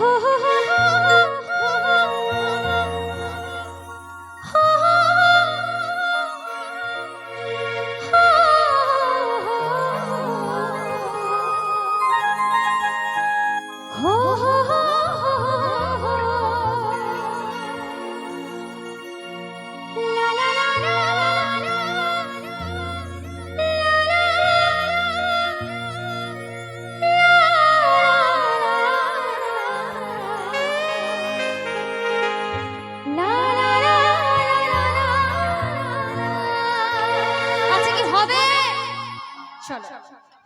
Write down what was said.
ho ho ho চলো।